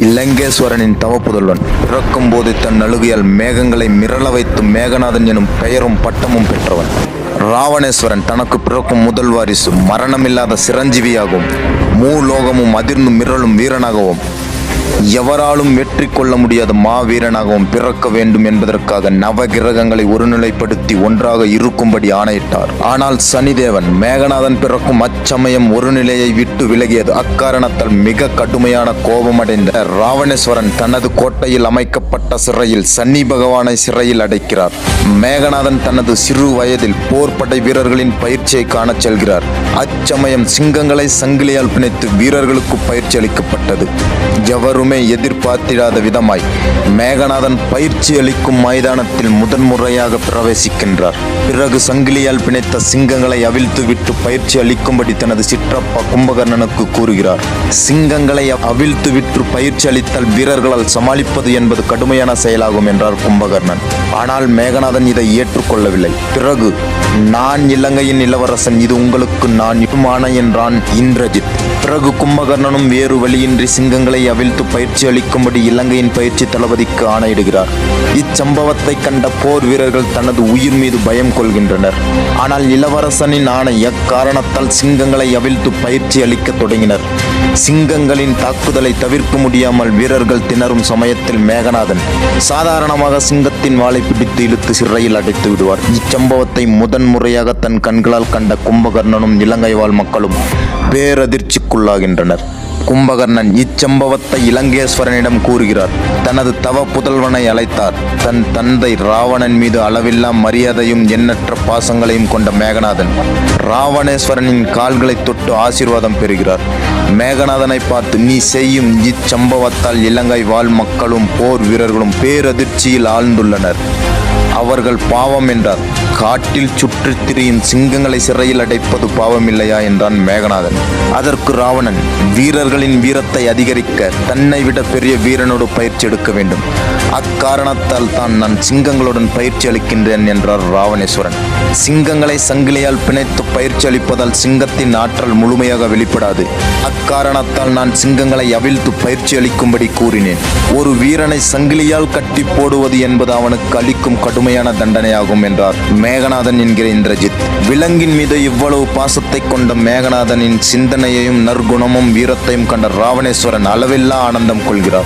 இலங்கேஸ்வரனின் தவப்புதல்வன். பிறக்கும் போது தன் அழுகையால் மேகங்களை மிரள வைத்து மேகநாதன் எனும் பெயரும் பட்டமும் பெற்றவன். ராவணேஸ்வரன் தனக்கு பிறக்கும் முதல் வாரிசு மரணமில்லாத சிரஞ்சீவியாகவும் மூலோகமும் அதிர்ந்து மிரளும் வீரனாகவும் எவராலும் வெற்றி கொள்ள முடியாத மாவீரனாகவும் பிறக்க வேண்டும் என்பதற்காக நவகிரகங்களை ஒருநிலைப்படுத்தி ஒன்றாக இருக்கும்படி ஆணையிட்டார். ஆனால் சனிதேவன் மேகநாதன் பிறக்கும் அச்சமயம் ஒரு நிலையை விட்டு விலகியது அக்காரணத்தால் மிக கடுமையான கோபமடைந்த ராவணேஸ்வரன் தனது கோட்டையில் அமைக்கப்பட்ட சிறையில் சன்னி பகவானை சிறையில் அடைக்கிறார். மேகநாதன் தனது சிறு வயதில் போர்ப்படை வீரர்களின் பயிற்சியை காணச் செல்கிறார். அச்சமயம் சிங்கங்களை சங்கிலியால் பிணைத்து வீரர்களுக்கு பயிற்சி அளிக்கப்பட்டது எவரும் எதிர்பார்த்திடாத விதமாய் மேகநாதன் பயிற்சி அளிக்கும் மைதானத்தில் முதன்முறையாக பிரவேசிக்கின்றார். பிறகு சங்கிலியால் பிணைத்த சிங்கங்களை அவிழ்த்து விட்டு பயிற்சி அளிக்கும்படி தனது சிற்றப்பா கும்பகர்ணனுக்கு கூறுகிறார். சிங்கங்களை அவிழ்த்து விட்டு பயிற்சி அளித்தால் வீரர்களால் சமாளிப்பது என்பது கடுமையான செயலாகும் என்றார் கும்பகர்ணன். ஆனால் மேகநாதன் இதை ஏற்றுக்கொள்ளவில்லை. பிறகு நான் இலங்கையின் இளவரசன் இது உங்களுக்கு நான் இட்டுமான என்றான் இந்திரஜித். பிறகு கும்பகர்ணனும் வேறு வழியின்றி சிங்கங்களை அவிழ்த்து பயிற்சி அளிக்கும்படி இலங்கையின் பயிற்சி தளபதிக்கு ஆணையிடுகிறார். இச்சம்பவத்தை கண்ட போர் வீரர்கள் தனது உயிர் மீது பயம் கொள்கின்றனர். ஆனால் இளவரசனின் ஆணை எக்காரணத்தால் சிங்கங்களை அவிழ்த்து பயிற்சி அளிக்கத் தொடங்கினர். சிங்கங்களின் தாக்குதலை தவிர்க்க முடியாமல் வீரர்கள் திணறும் சமயத்தில் மேகநாதன் சாதாரணமாக சிங்கத்தின் வாளை பிடித்து இழுத்து சிறையில் அடைத்து விடுவார். இச்சம்பவத்தை முதன்முறையாக தன் கண்களால் கண்ட கும்பகர்ணனும் இலங்கை வாழ் மக்களும் பேரதிர்ச்சிக்குள்ளாகின்றனர். கும்பகர்ணன் இச்சம்பவத்தை இலங்கேஸ்வரனிடம் கூறுகிறார். தனது தவ புதல்வனை அழைத்தார். தன் தந்தை ராவணன் மீது அளவில்லா மரியாதையும் எண்ணற்ற பாசங்களையும் கொண்ட மேகநாதன் ராவணேஸ்வரனின் கால்களை தொட்டு ஆசீர்வாதம் பெறுகிறார். மேகநாதனை பார்த்து நீ செய்யும் இச்சம்பவத்தால் இலங்கை வாழ் மக்களும் போர் வீரர்களும் பேரதிர்ச்சியில் ஆழ்ந்துள்ளனர். அவர்கள் பாவம் என்றார். காட்டில் சுற்றித் திரியும் சிங்கங்களை சிறையில் அடைப்பது பாவமில்லையா என்றான் மேகநாதன். அதற்கு ராவணன் வீரர்களின் வீரத்தை அதிகரிக்க தன்னை விட பெரிய வீரனோடு பயிற்சி எடுக்க வேண்டும். அக்காரணத்தால் தான் நான் சிங்கங்களுடன் பயிற்சி அளிக்கின்றேன் என்றார் ராவணேஸ்வரன். சிங்கங்களை சங்கிலியால் பிணைத்து பயிற்சி அளிப்பதால் சிங்கத்தின் ஆற்றல் முழுமையாக வெளிப்படாது. அக்காரணத்தால் நான் சிங்கங்களை அவிழ்த்து பயிற்சி அளிக்கும்படி கூறினேன். ஒரு வீரனை சங்கிலியால் கட்டி போடுவது என்பது அவனுக்கு அளிக்கும் கடுமையான தண்டனையாகும் என்றார். மேகநாதன் என்கிற இந்திரஜித். விலங்கின் மீது இவ்வளவு பாசத்தை கொண்ட மேகநாதனின் சிந்தனையையும் நற்குணமும் வீரத்தையும் கண்ட ராவணேஸ்வரன் அளவில்லா ஆனந்தம் கொள்கிறார்.